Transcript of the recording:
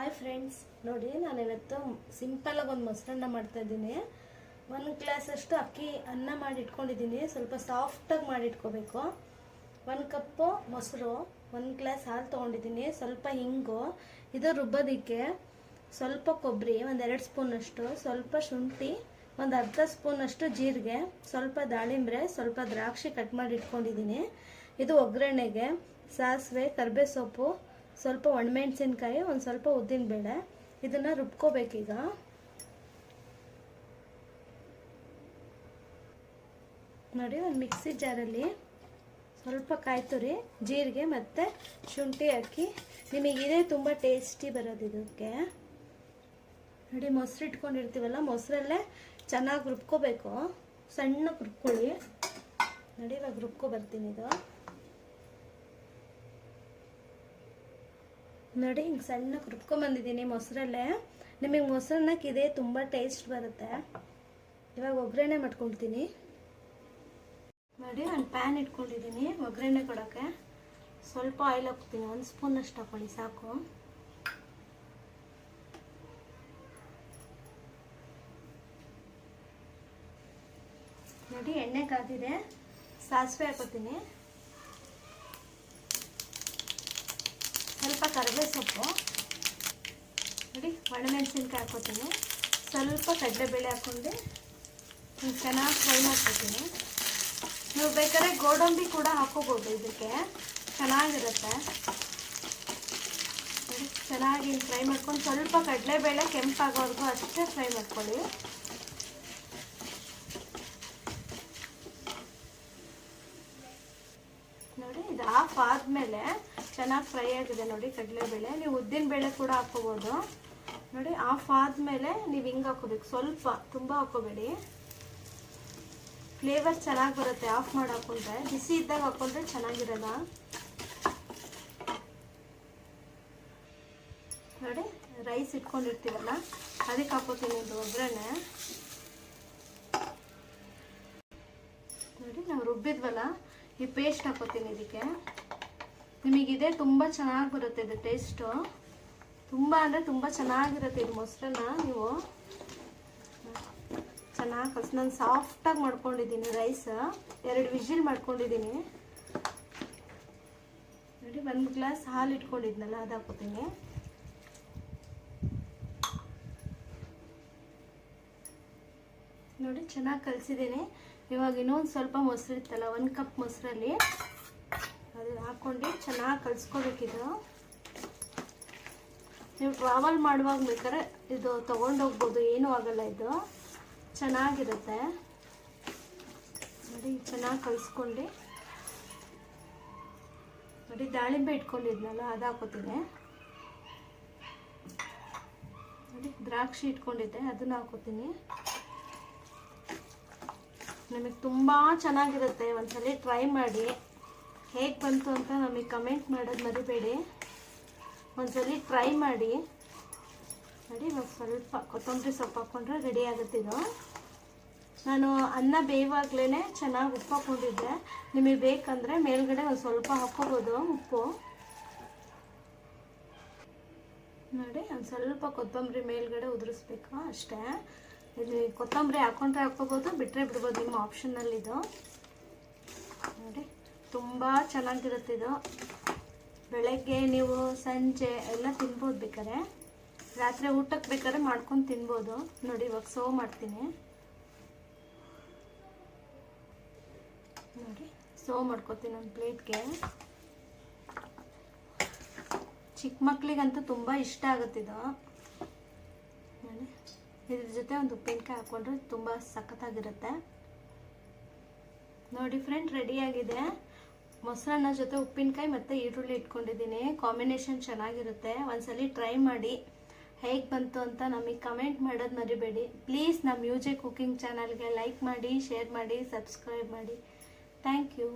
Hi friends ನೋಡಿ ನಾನು ಇವತ್ತು ಸಿಂಪಲಾಗಿ ಒಂದು ಮೊಸರನ್ನ ಮಾಡ್ತಾ ಇದ್ದೀನಿ. ಒಂದು ಗ್ಲಾಸಷ್ಟು ಅಕ್ಕಿ, ಅನ್ನ ಮಾಡಿ ಇಟ್ಕೊಂಡಿದ್ದೀನಿ ಸ್ವಲ್ಪ ಸಾಫ್ಟಾಗಿ ಮಾಡಿ ಇಟ್ಕೋಬೇಕು ಒಂದು ಕಪ್ಪು ಮೊಸರು, ಒಂದು ಗ್ಲಾಸ್ ಹಾಲು ತೊಗೊಂಡಿದ್ದೀನಿ. ಸ್ವಲ್ಪ ಹಿಂಗು, ಇದು ರುಬ್ಬೋದಕ್ಕೆ ಸ್ವಲ್ಪ ಕೊಬ್ಬರಿ ಒಂದು ಎರಡು ಸ್ಪೂನಷ್ಟು ಸ್ವಲ್ಪ ಶುಂಠಿ, ಒಂದು ಅರ್ಧ ಸ್ಪೂನಷ್ಟು ಜೀರಿಗೆ, ಸ್ವಲ್ಪ ದಾಳಿಂಬ್ರೆ, ಸ್ವಲ್ಪ ದ್ರಾಕ್ಷಿ ಕಟ್ ಮಾಡಿ ಇಟ್ಕೊಂಡಿದ್ದೀನಿ ಇದು ಒಗ್ಗರಣೆಗೆ, ಸಾಸಿವೆ ಕರ್ಬೇ ಸೊಪ್ಪು ಸ್ವಲ್ಪ ಒಣಮೆಣಸಿನ್ಕಾಯಿ, ಒಂದು ಸ್ವಲ್ಪ ಉದ್ದಿನ ಬೇಳೆ ಇದನ್ನು ರುಬ್ಕೋಬೇಕೀಗ ನೋಡಿ, ಒಂದು ಮಿಕ್ಸಿ ಜಾರಲ್ಲಿ ಸ್ವಲ್ಪ ಕಾಯಿ ತುರಿ ಜೀರಿಗೆ ಮತ್ತು ಶುಂಠಿ ಹಾಕಿ. ನಿಮಗೆ ಇದೇ ತುಂಬ ಟೇಸ್ಟಿ ಬರೋದು ಇದಕ್ಕೆ. ನೋಡಿ, ಮೊಸರು ಇಟ್ಕೊಂಡಿರ್ತೀವಲ್ಲ, ಮೊಸರಲ್ಲೇ ಚೆನ್ನಾಗಿ ರುಬ್ಕೋಬೇಕು. ಸಣ್ಣಗೆ ರುಬ್ಕೊಳ್ಳಿ. ನೋಡಿ, ಇವಾಗ ರುಬ್ಕೊ ಬರ್ತೀನಿ ಇದು. ನೋಡಿ, ಹಿಂಗೆ ಸಣ್ಣಗೆ ರುಬ್ಕೊಂಬಂದಿದ್ದೀನಿ ಮೊಸರಲ್ಲೇ. ನಿಮಗೆ ಮೊಸರನ್ನಕ್ಕೆ ಇದೇ ತುಂಬ ಟೇಸ್ಟ್ ಬರುತ್ತೆ. ಇವಾಗ ಒಗ್ಗರಣೆ ಮಾಡ್ಕೊಳ್ತೀನಿ. ನೋಡಿ ಒಂದು ಪ್ಯಾನ್ ಇಟ್ಕೊಂಡಿದ್ದೀನಿ ಒಗ್ಗರಣೆ ಕೊಡೋಕ್ಕೆ. ಸ್ವಲ್ಪ ಆಯಿಲ್ ಹಾಕ್ತೀನಿ, ಒಂದು ಸ್ಪೂನಷ್ಟು ಹಾಕೊಳ್ಳಿ, ಸಾಕು. ನೋಡಿ, ಎಣ್ಣೆ ಕಾದಿದೆ. ಸಾಸಿವೆ ಹಾಕೋತೀನಿ ಸ್ವಲ್ಪ ಕರಿಬೇ ಸೊಪ್ಪು. ನೋಡಿ, ಒಣಮೆಣಸಿನ್ಕಾಯಿ ಹಾಕೋತೀನಿ ಸ್ವಲ್ಪ ಕಡಲೆಬೇಳೆ ಹಾಕ್ಕೊಂಡು ಚೆನ್ನಾಗಿ ಫ್ರೈ ಮಾಡ್ಕೊತೀನಿ. ನೀವು ಬೇಕಾದ್ರೆ ಗೋಡಂಬಿ ಕೂಡ ಹಾಕೋಬೋದು ಇದಕ್ಕೆ. ಚೆನ್ನಾಗಿರುತ್ತೆ. ಚೆನ್ನಾಗಿ ಫ್ರೈ ಮಾಡ್ಕೊಂಡು ಸ್ವಲ್ಪ ಕಡಲೆಬೇಳೆ ಕೆಂಪಾಗೋವರೆಗೂ ಅಷ್ಟೇ ಫ್ರೈ ಮಾಡ್ಕೊಳ್ಳಿ. ನೋಡಿ, ಇದು ಆಫ್ ಆದಮೇಲೆ ಚೆನ್ನಾಗಿ ಫ್ರೈ ಆಗಿದೆ ನೋಡಿ ಕಡಲೆಬೇಳೆ ನೀವು ಉದ್ದಿನ ಬೇಳೆ ಕೂಡ ಹಾಕೋಬೋದು ನೋಡಿ ಆಫ್ ಆದಮೇಲೆ ನೀವು ಹಿಂಗೆ ಹಾಕೋಬೇಕು ಸ್ವಲ್ಪ, ತುಂಬ ಹಾಕೋಬೇಡಿ ಫ್ಲೇವರ್ ಚೆನ್ನಾಗಿ ಬರುತ್ತೆ ಆಫ್ ಮಾಡಿ ಹಾಕೊಂಡ್ರೆ. ಬಿಸಿ ಇದ್ದಾಗ ಹಾಕೊಂಡ್ರೆ ಚೆನ್ನಾಗಿರಲ್ಲ. ನೋಡಿ ರೈಸ್ ಇಟ್ಕೊಂಡಿರ್ತೀವಲ್ಲ, ಅದಕ್ಕೆ ಹಾಕೋತೀನಿ ಒಂದು ಒಗ್ಗರಣೆ. ನೋಡಿ, ನಾವು ರುಬ್ಬಿದ್ವಲ್ಲ, ಈ ಪೇಸ್ಟ್ ಹಾಕೋತೀನಿ ಇದಕ್ಕೆ. ನಿಮಗಿದೆ, ತುಂಬ ಚೆನ್ನಾಗಿ ಬರುತ್ತೆ ಇದು ಟೇಸ್ಟು ತುಂಬ ಅಂದರೆ ತುಂಬ ಚೆನ್ನಾಗಿರುತ್ತೆ ಇದು ಮೊಸರನ್ನ ನೀವು. ಚೆನ್ನಾಗಿ ಕಲ್ಸಿ ನಾನು ಸಾಫ್ಟಾಗಿ ಮಾಡ್ಕೊಂಡಿದ್ದೀನಿ ರೈಸ್ ಎರಡು ವಿಜಿಲ್ ಮಾಡ್ಕೊಂಡಿದ್ದೀನಿ. ನೋಡಿ, ಒಂದು ಗ್ಲಾಸ್ ಹಾಲು ಇಟ್ಕೊಂಡಿದ್ನಲ್ಲ, ಅದು ನೋಡಿ, ಚೆನ್ನಾಗಿ ಕಲಿಸಿದ್ದೀನಿ. ಇವಾಗ ಇನ್ನೊಂದು ಸ್ವಲ್ಪ ಮೊಸರು ಇತ್ತಲ್ಲ ಒಂದು ಕಪ್ ಮೊಸರಲ್ಲಿ. ಅದು ಹಾಕ್ಕೊಂಡು ಚೆನ್ನಾಗಿ ಕಲಿಸ್ಕೋಬೇಕಿದು. ನೀವು ಟ್ರಾವೆಲ್ ಮಾಡುವಾಗ ಬೇಕಾದ್ರೆ ಇದು ತೊಗೊಂಡೋಗ್ಬೋದು ಏನೂ ಆಗಲ್ಲ ಇದು. ಚೆನ್ನಾಗಿರುತ್ತೆ. ನೋಡಿ, ಚೆನ್ನಾಗಿ ಕಲಿಸ್ಕೊಂಡು. ನೋಡಿ, ದಾಳಿಂಬೆ ಇಟ್ಕೊಂಡಿದ್ನಲ್ಲ, ಅದು ಹಾಕೋತೀನಿ. ನೋಡಿ, ದ್ರಾಕ್ಷಿ ಇಟ್ಕೊಂಡಿದ್ದೆ, ಅದನ್ನು ಹಾಕೋತೀನಿ. ನಿಮಗೆ ತುಂಬ ಚೆನ್ನಾಗಿರುತ್ತೆ, ಒಂದ್ಸಲ ಟ್ರೈ ಮಾಡಿ. ಹೇಗೆ ಬಂತು ಅಂತ ನಮಗೆ ಕಮೆಂಟ್ ಮಾಡೋದು ಮರಿಬೇಡಿ. ಒಂದ್ಸಲಿ ಟ್ರೈ ಮಾಡಿ. ನೋಡಿ, ಇವಾಗ ಸ್ವಲ್ಪ ಕೊತ್ತಂಬರಿ ಸೊಪ್ಪು ಹಾಕ್ಕೊಂಡ್ರೆ ರೆಡಿ ಆಗುತ್ತೆ ಇದು. ನಾನು ಅನ್ನ ಬೇಯುವಾಗ್ಲೇ ಚೆನ್ನಾಗಿ ಉಪ್ಪು ಹಾಕ್ಕೊಂಡಿದ್ದೆ ನಿಮಗೆ ಬೇಕಂದರೆ ಮೇಲ್ಗಡೆ ಒಂದು ಸ್ವಲ್ಪ ಹಾಕ್ಕೋಬೋದು ಉಪ್ಪು. ನೋಡಿ, ಒಂದು ಸ್ವಲ್ಪ ಕೊತ್ತಂಬರಿ ಮೇಲ್ಗಡೆ ಉದುರಿಸ್ಬೇಕು ಅಷ್ಟೇ. ಇಲ್ಲಿ ಕೊತ್ತಂಬರಿ ಹಾಕ್ಕೊಂಡ್ರೆ ಹಾಕ್ಕೋಬೋದು ಬಿಟ್ಟರೆ ಬಿಡ್ಬೋದು ನಿಮ್ಮ ಆಪ್ಷನಲ್ಲಿ ಇದು ನೋಡಿ. ತುಂಬ ಚೆನ್ನಾಗಿರುತ್ತೆ ಇದು. ಬೆಳಗ್ಗೆ ನೀವು ಸಂಜೆ ಎಲ್ಲ ತಿನ್ಬೋದು ಬೇಕಾದ್ರೆ. ರಾತ್ರಿ ಊಟಕ್ಕೆ ಬೇಕಾದ್ರೆ ಮಾಡ್ಕೊಂಡು ತಿನ್ಬೋದು. ನೋಡಿ, ಇವಾಗ ಸರ್ವ್ ಮಾಡ್ತೀನಿ. ನೋಡಿ ಸರ್ವ್ ಮಾಡ್ಕೊತೀನಿ ಒಂದು ಪ್ಲೇಟ್ಗೆ. ಚಿಕ್ಕ ಮಕ್ಕಳಿಗಂತೂ ತುಂಬ ಇಷ್ಟ ಆಗುತ್ತಿದ್ದು ನೋಡಿ, ಇದ್ರ ಜೊತೆ ಒಂದು ಉಪ್ಪಿನಕಾಯಿ ಹಾಕ್ಕೊಂಡ್ರೆ ತುಂಬ ಸಖತ್ತಾಗಿರುತ್ತೆ. ನೋಡಿ ಫ್ರೆಂಡ್ ರೆಡಿಯಾಗಿದೆ ಮೊಸರನ್ನ ಜೊತೆ ಉಪ್ಪಿನಕಾಯಿ ಮತ್ತು ಈರುಳ್ಳಿ ಇಟ್ಕೊಂಡಿದ್ದೀನಿ. ಕಾಂಬಿನೇಷನ್ ಚೆನ್ನಾಗಿರುತ್ತೆ. ಒಂದ್ಸಲಿ ಟ್ರೈ ಮಾಡಿ. ಹೇಗೆ ಬಂತು ಅಂತ ನಮಗೆ ಕಮೆಂಟ್ ಮಾಡೋದು ಮರಿಬೇಡಿ. ಪ್ಲೀಸ್ ನಮ್ಮ ಮ್ಯೂಜಿಕ್ ಕುಕ್ಕಿಂಗ್ ಚಾನಲ್ಗೆ ಲೈಕ್ ಮಾಡಿ ಶೇರ್ ಮಾಡಿ ಸಬ್ಸ್ಕ್ರೈಬ್ ಮಾಡಿ. Thank you